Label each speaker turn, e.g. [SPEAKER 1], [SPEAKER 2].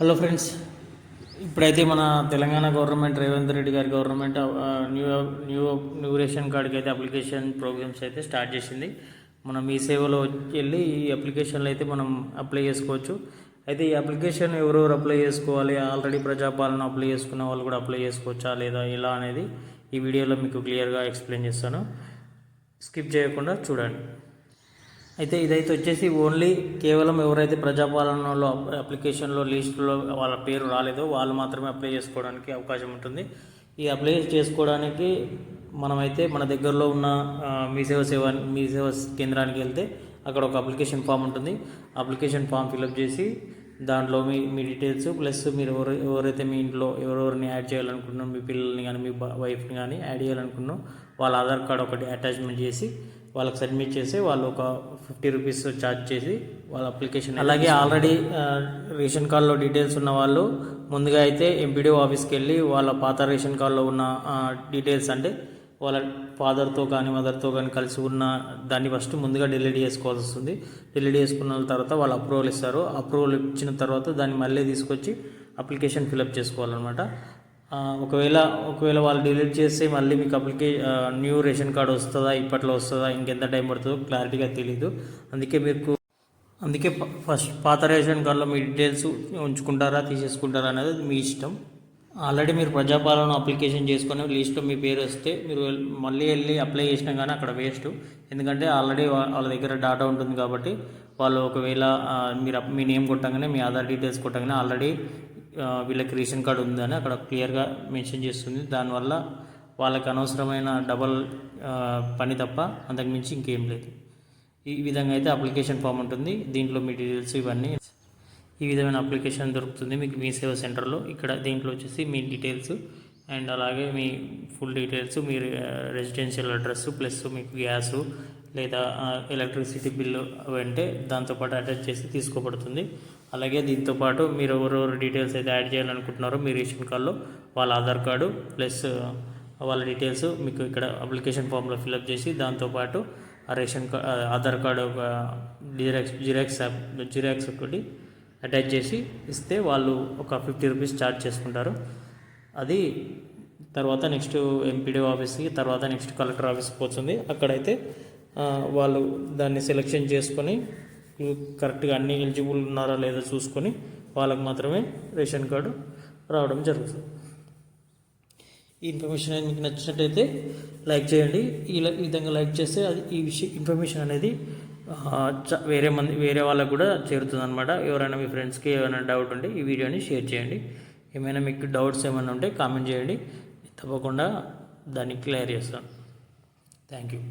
[SPEAKER 1] Hello friends ఇప్పుడైతే మన Telangana government Revanth Reddy garu government new new new ration కార్డుకి అయితే అప్లికేషన్ ప్రోగ్రామ్స్ అయితే స్టార్ట్ చేసింది. మనం ఈ సేవలో వెళ్ళి ఈ అప్లికేషన్లు అయితే మనం అప్లై చేసుకోవచ్చు. అయితే ఈ అప్లికేషన్ ఎవరెవరు అప్లై చేసుకోవాలి? ఆల్రెడీ ప్రజాపాలన అప్లై చేసుకున్న వాళ్ళు కూడా అప్లై చేసుకోవచ్చా లేదా ఇలా అనేది ఈ వీడియోలో మీకు క్లియర్గా ఎక్స్ప్లెయిన్ చేస్తాను. స్కిప్ చేయకుండా చూడండి. అయితే ఇదైతే వచ్చేసి ఓన్లీ కేవలం ఎవరైతే ప్రజాపాలనలో అప్లికేషన్లో లిస్టులో వాళ్ళ పేరు రాలేదో వాళ్ళు మాత్రమే అప్లై చేసుకోవడానికి అవకాశం ఉంటుంది. ఈ అప్లై చేసుకోవడానికి మనమైతే మన దగ్గరలో ఉన్న మీ సేవ సేవ మీ సేవ కేంద్రానికి వెళ్తే అక్కడ ఒక అప్లికేషన్ ఫామ్ ఉంటుంది. అప్లికేషన్ ఫామ్ ఫిలప్ చేసి దాంట్లో మీ మీ డీటెయిల్స్ ప్లస్ మీరు ఎవరు ఎవరైతే మీ ఇంట్లో ఎవరెవరిని యాడ్ చేయాలనుకుంటున్నారో మీ పిల్లల్ని కానీ మీ వైఫ్ని కానీ యాడ్ చేయాలనుకున్నారో వాళ్ళ ఆధార్ కార్డ్ ఒకటి అటాచ్మెంట్ చేసి వాళ్ళకి సబ్మిట్ చేసి వాళ్ళు ఒక ఫిఫ్టీ రూపీస్ ఛార్జ్ చేసి వాళ్ళ అప్లికేషన్ అలాగే ఆల్రెడీ రేషన్ కార్డులో డీటెయిల్స్ ఉన్న వాళ్ళు ముందుగా అయితే ఎంపీడీఓ ఆఫీస్కి వెళ్ళి వాళ్ళ పాత రేషన్ కార్డులో ఉన్న డీటెయిల్స్ అంటే వాళ్ళ ఫాదర్తో కానీ మదర్తో కానీ కలిసి ఉన్న దాన్ని ఫస్ట్ ముందుగా డిలీట్ చేసుకోవాల్సి వస్తుంది. డిలీట్ చేసుకున్న తర్వాత వాళ్ళు అప్రూవల్ ఇస్తారు. అప్రూవల్ ఇచ్చిన తర్వాత దాన్ని మళ్ళీ తీసుకొచ్చి అప్లికేషన్ ఫిలప్ చేసుకోవాలన్నమాట. ఒకవేళ ఒకవేళ వాళ్ళు డిలీట్ చేస్తే మళ్ళీ మీకు అప్లికే న్యూ రేషన్ కార్డు వస్తుందా ఇప్పట్లో వస్తుందా ఇంకెంత టైం పడుతుందో క్లారిటీగా తెలియదు అందుకే మీకు అందుకే ప- ఫస్ట్ పాత రేషన్ కార్డులో మీ డీటెయిల్స్ ఉంచుకుంటారా తీసేసుకుంటారా అనేది మీ ఇష్టం. ఆల్రెడీ మీరు ప్రజాపాలన అప్లికేషన్ చేసుకొని లిస్ట్లో మీ పేరు వస్తే మీరు మళ్ళీ వెళ్ళి అప్లై చేసినా కానీ అక్కడ వేస్ట్. ఎందుకంటే ఆల్రెడీ వాళ్ళ దగ్గర డాటా ఉంటుంది కాబట్టి వాళ్ళు ఒకవేళ మీరు మీ నేమ్ కొట్టగానే మీ ఆధార్ డీటెయిల్స్ కొట్టగానే ఆల్రెడీ వీళ్ళకి రేషన్ కార్డు ఉందని అక్కడ క్లియర్గా మెన్షన్ చేస్తుంది. దానివల్ల వాళ్ళకి అనవసరమైన డబల్ పని తప్ప అంతకుమించి ఇంకేం లేదు. ఈ విధంగా అయితే అప్లికేషన్ ఫామ్ ఉంటుంది. దీంట్లో మీ డీటెయిల్స్ ఇవన్నీ. ఈ విధమైన అప్లికేషన్ దొరుకుతుంది మీకు మీ సేవ సెంటర్లో. ఇక్కడ దీంట్లో వచ్చేసి మీ డీటెయిల్స్ అండ్ అలాగే మీ ఫుల్ డీటెయిల్స్ మీ రెసిడెన్షియల్ అడ్రస్ ప్లస్ మీకు గ్యాస్ లేదా ఎలక్ట్రిసిటీ బిల్లు అంటే దాంతోపాటు అటాచ్ చేసి తీసుకోబడుతుంది. అలాగే దీంతోపాటు మీరు ఎవరెవరు డీటెయిల్స్ అయితే యాడ్ చేయాలనుకుంటున్నారో మీ రేషన్ కార్డులో వాళ్ళ ఆధార్ కార్డు ప్లస్ వాళ్ళ డీటెయిల్స్ మీకు ఇక్కడ అప్లికేషన్ ఫామ్లో ఫిల్అప్ చేసి దాంతోపాటు ఆ రేషన్ కార్డ్ ఆధార్ కార్డు ఒక జిరాక్స్ జిరాక్స్ యాప్ జిరాక్స్ ఒకటి అటాచ్ చేసి ఇస్తే వాళ్ళు ఒక ఫిఫ్టీ రూపీస్ ఛార్జ్ చేసుకుంటారు. అది తర్వాత నెక్స్ట్ ఎంపీడీ ఆఫీస్కి తర్వాత నెక్స్ట్ కలెక్టర్ ఆఫీస్కి పోతుంది. అక్కడైతే వాళ్ళు దాన్ని సెలెక్షన్ చేసుకొని కరెక్ట్గా అన్ని ఎలిజిబుల్ ఉన్నారా లేదా చూసుకొని వాళ్ళకి మాత్రమే రేషన్ కార్డు రావడం జరుగుతుంది. ఈ ఇన్ఫర్మేషన్ అనేది మీకు నచ్చినట్టయితే లైక్ చేయండి. ఈ విధంగా లైక్ చేస్తే అది ఈ విషయం ఇన్ఫర్మేషన్ అనేది వేరే మంది వేరే వాళ్ళకు కూడా చేరుతుంది అనమాట ఎవరైనా మీ ఫ్రెండ్స్కి ఏమైనా డౌట్ ఉంటే ఈ వీడియోని షేర్ చేయండి. ఏమైనా మీకు డౌట్స్ ఏమైనా ఉంటే కామెంట్ చేయండి. తప్పకుండా దాన్ని క్లియర్ చేస్తాను. Thank you